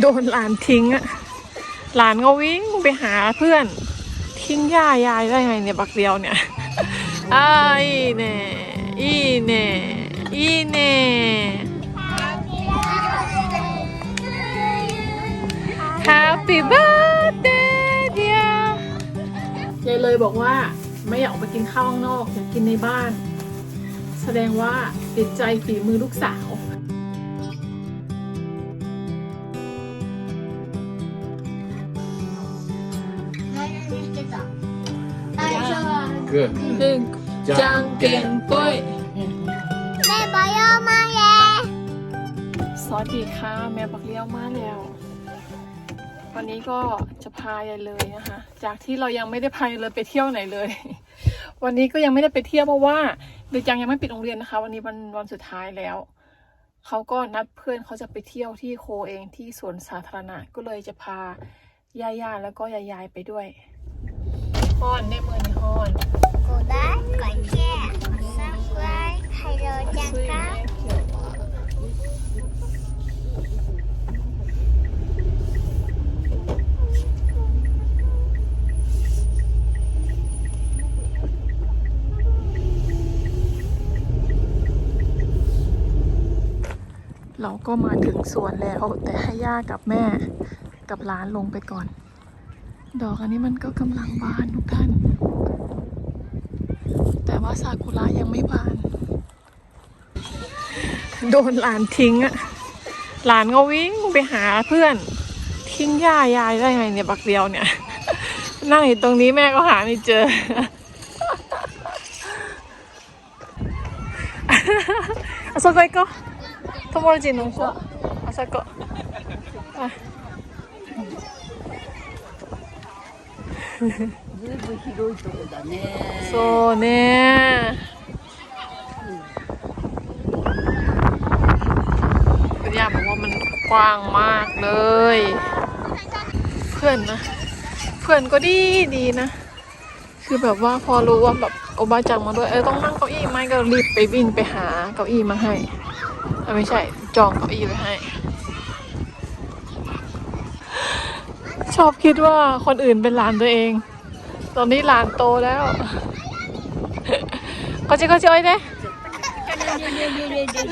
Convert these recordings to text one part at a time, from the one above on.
โดนหลานทิ้งอะหลานก็วิ่งไปหาเพื่อน ทิ้งย่ายายได้ไงเนี่ยบักเดียวเนี่ยอ้ายเน่อีเน่อีเน่ Happy birthday dear ยายเลยบอกว่าไม่อยากออกไปกินข้าวข้างนอกอยากกินในบ้าน แสดงว่าติดใจฝีมือลูกสาว Good. หนึ่งจังเก่งปุ้ยแม่บอยอมาแย่สวัสดีค่ะ แม่บักเลี้ยวมาแล้ว วันนี้ก็จะพายายเลยนะคะ จากที่เรายังไม่ได้พายายเลยไปเที่ยวไหนเลย วันนี้ก็ยังไม่ได้ไปเที่ยวเพราะว่าเด็กยังยังไม่ปิดโรงเรียนนะคะ วันนี้วันวันสุดท้ายแล้วเขาก็นัดเพื่อนเขาจะไปเที่ยวที่โคเองที่สวนสาธารณะก็เลยจะพาย่าๆแล้วก็ยายๆไปด้วยฮอนได้มือนี่ฮอน กดไลค์กดแชร์กดซับสไครต์ให้ เราก็มาถึงสวนแล้วแต่ให้ย่ากับแม่กับหลานลงไปก่อน ดอกอันนี้มันก็กำลังบานทุกท่าน แต่ว่าซากุระยังไม่บาน โดนหลานทิ้งอะหลานก็วิ่งไปหาเพื่อน ทิ้งย่ายายได้ไงเนี่ยบักเดียวเนี่ย นั่งอยู่ตรงนี้แม่ก็หาไม่เจอ あそこ行こう。友達の子。あそこ。あずいぶん広いとこだね。そうね。 กว้างมากเลย เพื่อนนะ เพื่อนก็ดีดีนะ คือแบบว่าพอรู้ว่าแบบโอบาจังมาด้วยเออต้องนั่งเก้าอี้ไหมก็รีบไปวิ่งไปหาเก้าอี้มาให้ไม่ใช่จองเก้าอี้ไว้ให้ ชอบคิดว่าคนอื่นเป็นหลานตัวเอง ตอนนี้หลานโตแล้วก็จะก็จะไอ้เด้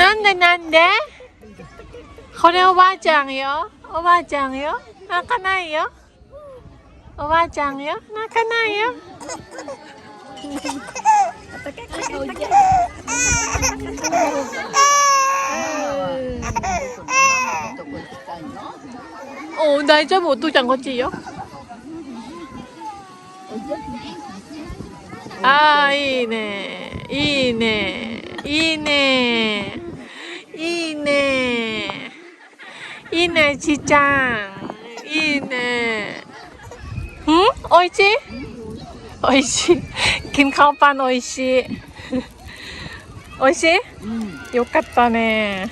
นั่นเด้นั่นเด้ 코리아 오바장이요? 오바장이요? 나가나요? 오바장이요? 나가나요? 어, 나 좀 어떡한 거지요? 아, 이네. 이네. 이네. 이네. いいね。いいね。いいね。いいね。いいね、ちーちゃん。いいね。んおいしいおいしい。กินข้าวปั้นおいしい。おいしいうん。よかったね。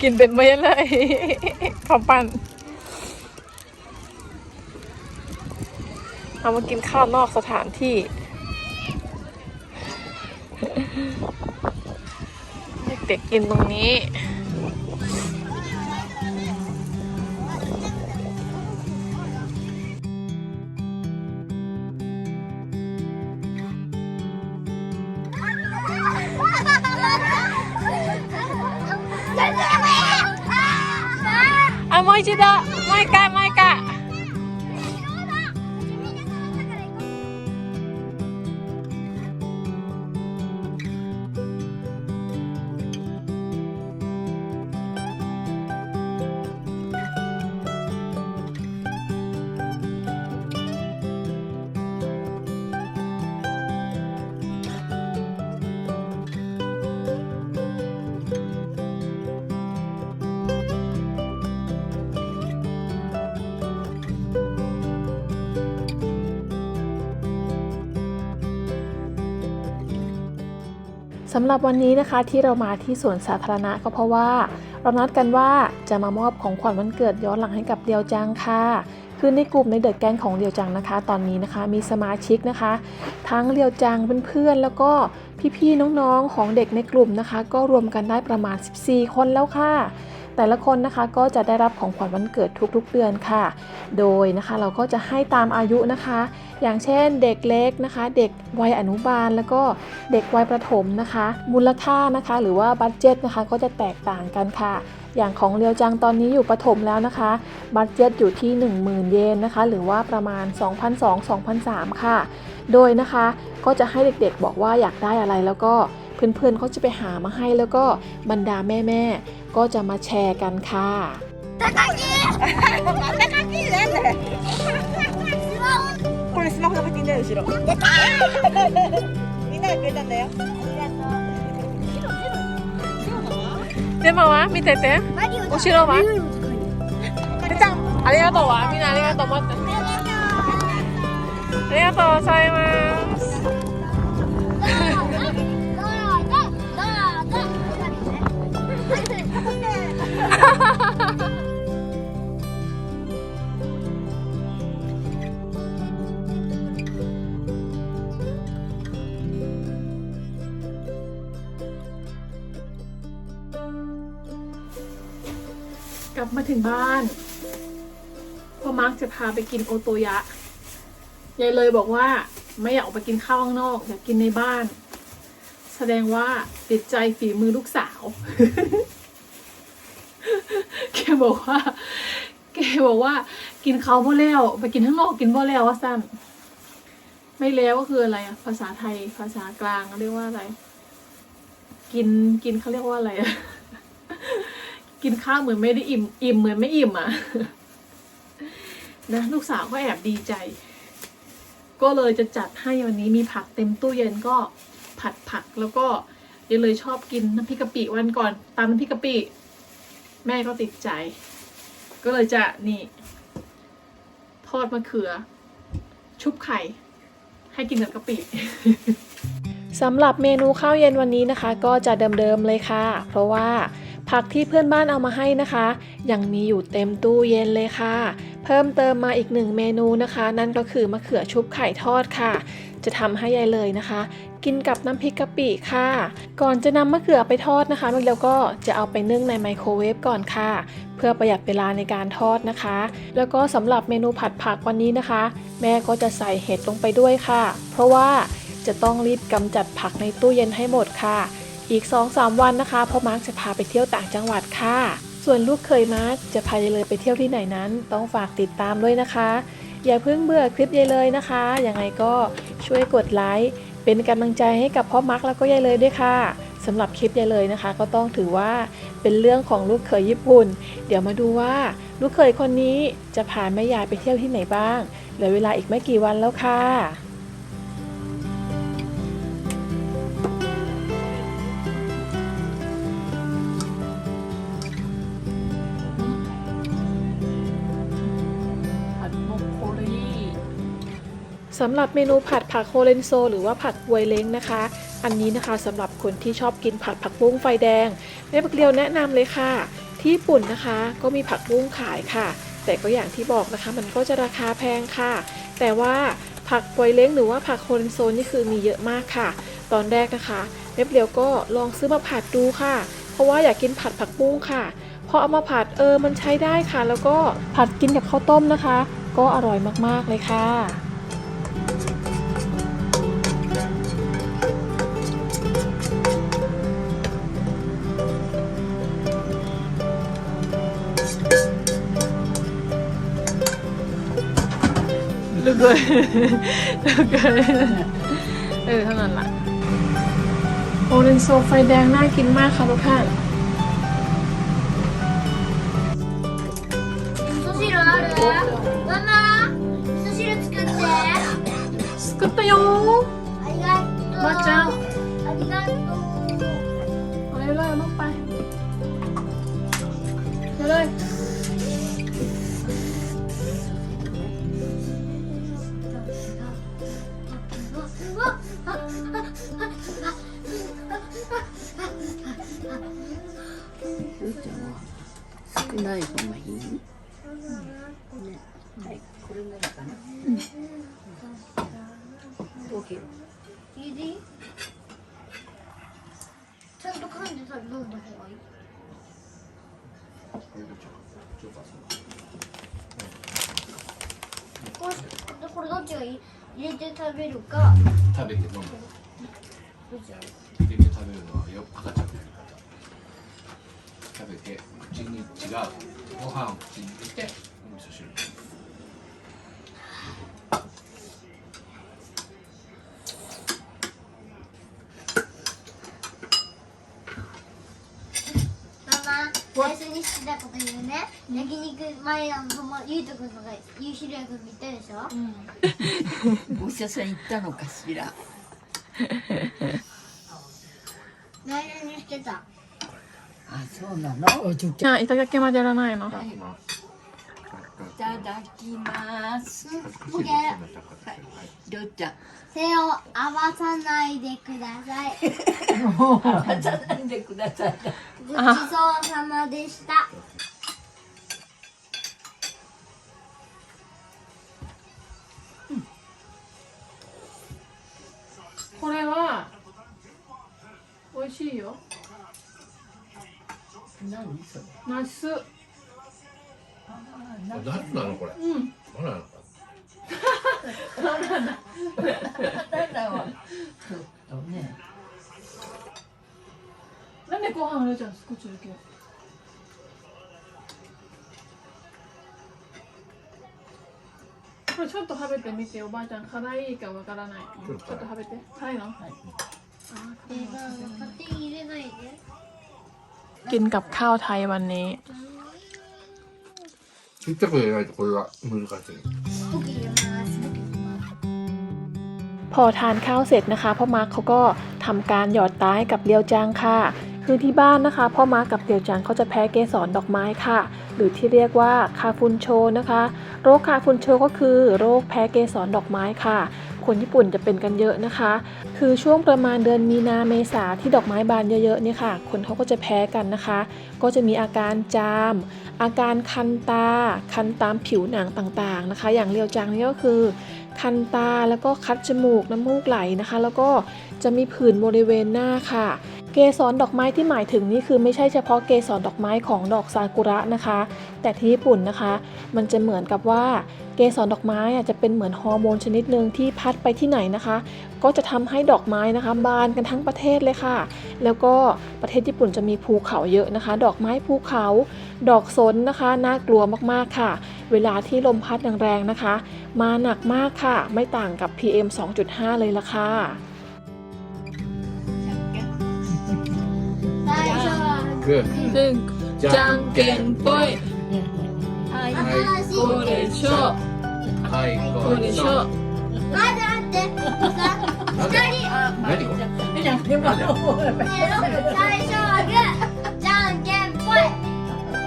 กินเป็นไม่เลย ข้าวปั้นเรามากินข้าวนอกสถานที่ เด็กๆกินตรงนี้ I might do that. สำหรับวันนี้นะคะที่เรามาที่สวนสาธารณะก็เพราะว่า เรานัดกันว่าจะมามอบของขวัญวันเกิดย้อนหลังให้กับเดียวจังค่ะคือในกลุ่มในเดอะแกงของเดียวจังนะคะ ตอนนี้นะคะมีสมาชิกนะคะ ทั้งเดียวจังเพื่อนๆแล้วก็พี่ๆน้องๆของเด็กในกลุ่มนะคะ ก็รวมกันได้ประมาณ 14 คนแล้วค่ะ แต่ละคนนะคะก็จะได้รับของขวัญวันเกิดทุกๆเดือนค่ะ โดยนะคะเราก็จะให้ตามอายุนะคะ อย่างเช่นเด็กเล็กนะคะ เด็กวัยอนุบาลแล้วก็เด็กวัยประถมนะคะ มูลค่านะคะ หรือว่าบัตเจ็ตนะคะก็จะแตกต่างกันค่ะ อย่างของเรียวจังตอนนี้อยู่ประถมแล้วนะคะ บัตเจ็ตอยู่ที่ 10,000 เยนนะคะ หรือว่าประมาณ 2,200-2,300 ค่ะ โดยนะคะก็จะให้เด็กๆบอกว่าอยากได้อะไรแล้วก็ เพื่อนๆเขาจะไปหามาให้แล้วก็บรรดาแม่ๆก็จะมาแชร์กันค่ะ これスマホのバッティンだよ後ろみんながくれたんだよでもわ見ててマリオだ後ろはマリオも使えるでちゃんありがとうわみんなありがとう待ってありがとうございます กลับมาถึงบ้านพ่อมาร์กจะพาไปกินโอโตยะ ยายเลยบอกว่าไม่อยากออกไปกินข้าวข้างนอกอยากกินในบ้าน แสดงว่าติดใจฝีมือลูกสาว บอกว่า แกบอกว่า กินเขาบ่แล้วไปกินข้างนอกกินบ่แล้วว่าสั้นไม่แล้วก็คืออะไรอะภาษาไทยภาษากลางเรียกว่าอะไร กินกินเขาเรียกว่าอะไรอะกินข้าวเหมือนไม่ได้อิ่ม อิ่มเหมือนไม่อิ่มอะนะลูกสาวก็แอบดีใจ ก็เลยจะจัดให้วันนี้มีผักเต็มตู้เย็นก็ผัดผักแล้วก็ยังเลยชอบกินน้ำพริกกะปิวันก่อนตามน้ำพริกกะปิ แม่ก็ติดใจ ก็เลยจะนี่ ทอดมะเขือ ชุบไข่ ให้กินกับกะปิสำหรับเมนูข้าวเย็นวันนี้นะคะ ก็จะเดิมๆเลยค่ะ เพราะว่าผักที่เพื่อนบ้านเอามาให้นะคะ ยังมีอยู่เต็มตู้เย็นเลยค่ะ เพิ่มเติมมาอีกหนึ่งเมนูนะคะ นั่นก็คือมะเขือชุบไข่ทอดค่ะ จะทำให้ยายเลยนะคะ กินกับน้ำพริกกะปิค่ะ ก่อนจะนำมะเขือไปทอดนะคะแล้วก็จะเอาไปนึ่งในไมโครเวฟก่อนค่ะ เพื่อประหยัดเวลาในการทอดนะคะ แล้วก็สำหรับเมนูผัดผักวันนี้นะคะ แม่ก็จะใส่เห็ดลงไปด้วยค่ะ เพราะว่าจะต้องรีบกำจัดผักในตู้เย็นให้หมดค่ะ อีก 2-3 วันนะคะพ่อมาร์คจะพาไปเที่ยวต่างจังหวัดค่ะ ส่วนลูกเคยมาร์คจะพายายเลยไปเที่ยวที่ไหนนั้น ต้องฝากติดตามด้วยนะคะ อย่าเพิ่งเบื่อคลิปยายเลยนะคะ ยังไงก็ช่วยกดไลค์ เป็นกำลังใจให้กับพ่อมาร์คแล้วก็ยายเลยด้วยค่ะสำหรับคลิปยายเลยนะคะ ก็ต้องถือว่าเป็นเรื่องของลูกเขยญี่ปุ่น เดี๋ยวมาดูว่าลูกเขยคนนี้จะพาแม่ยายไปเที่ยวที่ไหนบ้างเหลือเวลาอีกไม่กี่วันแล้วค่ะ สำหรับเมนูผัดผักโคเรนโซ หรือว่าผักบวยเล้งนะคะ อันนี้นะคะสำหรับคนที่ชอบกินผัดผักบุ้งไฟแดงแม่ปักเรียวแนะนำเลยค่ะ ที่ญี่ปุ่นนะคะก็มีผักบุ้งขายค่ะ แต่ก็อย่างที่บอกนะคะ มันก็จะราคาแพงค่ะ แต่ว่าผักบวยเล้งหรือว่าผักโคเรนโซนี่คือมีเยอะมากค่ะ ตอนแรกนะคะแม่เปรียวก็ลองซื้อมาผัดดูค่ะ เพราะว่าอยากกินผัดผักบุ้งค่ะพอเอามาผัดเออมันใช้ได้ค่ะ แล้วก็ผัดกินกับข้าวต้มนะคะ ก็อร่อยมากๆเลยค่ะ ลูกเลยลูกเลยเออเท่านั้นละโอเรนโซไฟแดงน่ากินมากค่ะทุกท่าน 味噌汁あるママ味噌汁作って作ったよ 飲んだ方がいいこれこれどっちがいい？入れて食べるか。食べて飲むどっちだろ入れて食べるのはよ赤ちゃんのやり方。食べて口に違うご飯を口に入れてお味噌汁ママ最初に知ったこと言うね。焼肉前の友ゆうとくんとかゆうひろやくんと行ったでしょ？お医者さん行ったのかしら。来年にしてた。あそうなの？あいただきまでやらないの。いただきますいただきます。もう一回やるりょうちゃん手を合わさない。でくださいもう話さないでください。ごちそうさまでした。これは美味しいよ。何それ？ナスこれちょっと食べてみておばあちゃん辛いかわからないちょっと食べて辛いの、はいで勝手に入れないで กินกับข้าวไทยวันนี้ ちっちゃく入れないとこれは難しい僕入れます僕入れます พอทานข้าวเสร็จนะคะพ่อมาร์คเขาก็ทำการหยอดตาให้กับเลียวจางค่ะ คือที่บ้านนะคะพ่อมาร์คกับเลียวจางเขาจะแพ้เกสรดอกไม้ค่ะ หรือที่เรียกว่าคาฟุนโชนะคะ โรคคาฟุนโชก็คือโรคแพ้เกสรดอกไม้ค่ะ คนญี่ปุ่นจะเป็นกันเยอะนะคะ คือช่วงประมาณเดือนมีนาเมษาที่ดอกไม้บานเยอะๆเนี่ยค่ะ คนเขาก็จะแพ้กันนะคะ ก็จะมีอาการจาม อาการคันตา คันตามผิวหนังต่างๆนะคะ อย่างเลียวจางนี่ก็คือคันตาแล้วก็คัดจมูกน้ำมูกไหลนะคะ แล้วก็จะมีผื่นบริเวณหน้าค่ะ เกสรดอกไม้ที่หมายถึงนี่คือไม่ใช่เฉพาะเกสรดอกไม้ของดอกซากุระนะคะ แต่ที่ญี่ปุ่นนะคะ มันจะเหมือนกับว่าเกสรดอกไม้อะจะเป็นเหมือนฮอร์โมนชนิดหนึ่งที่พัดไปที่ไหนนะคะ ก็จะทำให้ดอกไม้นะคะ บานกันทั้งประเทศเลยค่ะ แล้วก็ประเทศญี่ปุ่นจะมีภูเขาเยอะนะคะ ดอกไม้ภูเขา ดอกสนนะคะน่ากลัวมากๆค่ะ เวลาที่ลมพัดแรงๆนะคะ มาหนักมากค่ะ ไม่ต่างกับ PM 2.5 เลยละค่ะ グーじゃんけんぽい。はい。新しいでしょ。はいここうでしょ。待って待って。何これ？じゃんけんぽい。せーの最初はグーじゃんけんぽい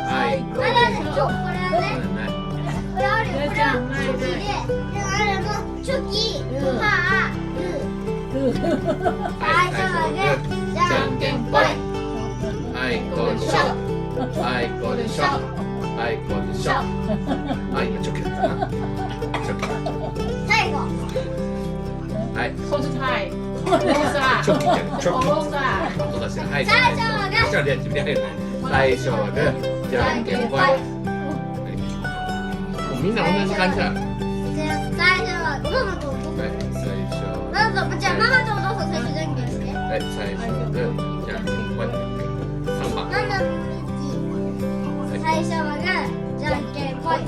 はいここれはねれこれあるこれはチョキでであれのチョキパーグーショあ。今チョキだったな。チョキ最後。はいはいチョキじゃんチョキ音出してはい最初はグーじゃあよね最初はグーじゃんけんぽいみんな同じ感じだ。じゃあ最初はママとお父さん最初はじゃん最初けんしてはい最初はグーじゃんけんぽい三番ママ最初はグーんけぽいお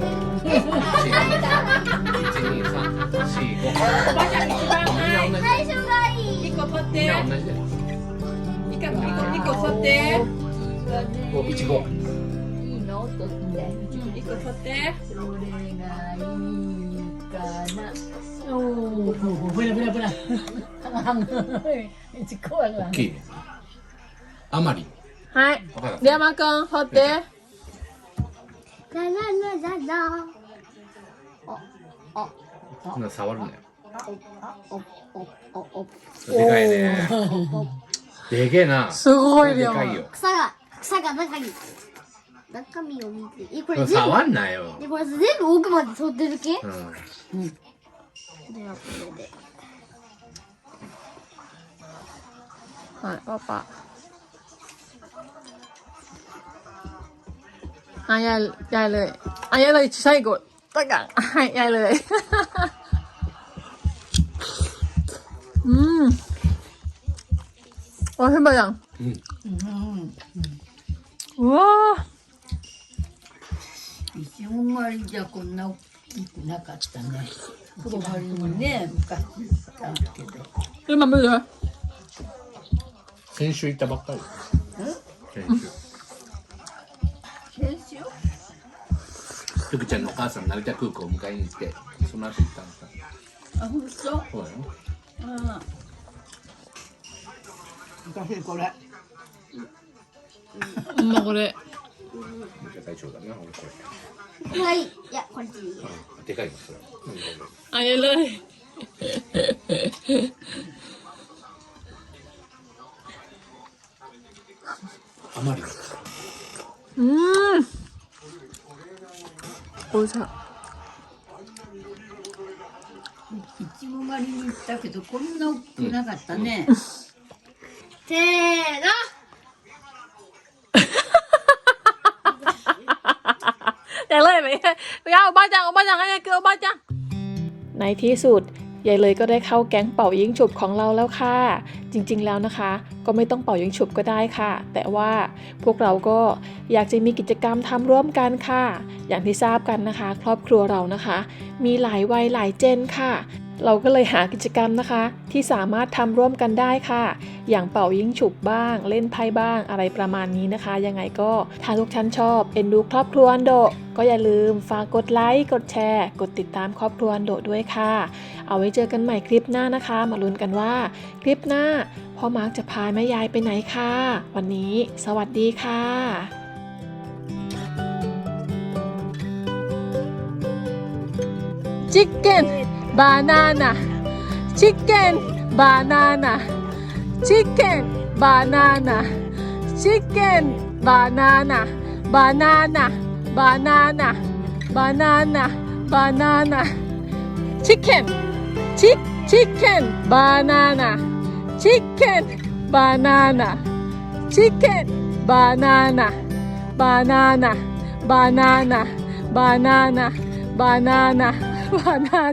ばちゃん一番みんな同じ最初がい一個取っみんてな同じだよ一個一個取っておいちごいいのとって一個取ってそれがいいかなおおブラブラブラ一個はいあまりはい山くん取ってラララララそんな触るなよ。おおおおでかいね。でけえな。すごい量。でかいよ。草が草が中に。中身を見て。えここれれ全部？触んなよ。でこれ全部奥まで取ってるけうん。ではこれで。はいパパ อ่ะยายยายเลยอ่ะยายเลยใช่กดตะกังให้ยายเลย อืมโอ้ยขึ้นไปยัง うん。ว้า いちご狩りじゃこんな大きくなかったね。黒狩りもね、昔あるけど。 ขึ้นมาไม่เหลือ 先週行ったばっかり先週 福ちゃんのお母さん成田空港を迎えに行ってその後行ったのさあ本当？そうだよあ私これ。うん。まあこれ大丈夫だなこれはい。いやこれ。でいい、でかいもんそれ。あえらい余りうん。โอ้ยช่ะ いちご狩りに行ったけど、こんな大きくなかったね。せーの ยายเลยไปไปเอาบ้าจังเอาบ้าจังให้ยายเกลือเอาบ้าจัง ในที่สุดยายเลยก็ได้เข้าแก๊งเป่ายิงฉุบของเราแล้วค่ะ จริงๆแล้วนะคะ ก็ไม่ต้องเป่ายิงฉุบก็ได้ค่ะ แต่ว่าพวกเราก็อยากจะมีกิจกรรมทำร่วมกันค่ะ อย่างที่ทราบกันนะคะ ครอบครัวเรานะคะ มีหลายวัยหลายเจนค่ะ เราก็เลยหากิจกรรมนะคะ ที่สามารถทำร่วมกันได้ค่ะ อย่างเป่ายิงฉุบบ้าง เล่นไพ่บ้างอะไรประมาณนี้นะคะ ยังไงก็ถ้าทุกท่านชอบ เอ็นดูครอบครัวอันโด ก็อย่าลืมฝากกดไลค์กดแชร์ กดติดตามครอบครัวอันโดด้วยค่ะ เอาไว้เจอกันใหม่คลิปหน้านะคะ มาลุ้นกันว่า คลิปหน้าพ่อมาร์กจะพาแม่ยายไปไหนค่ะ วันนี้ สวัสดีค่ะ Chicken banana. Chicken banana. Chicken banana. Chicken banana. Banana banana. Banana banana. Chicken. Chick chicken banana. Chicken banana. Chicken banana. Banana banana. Banana banana. Banana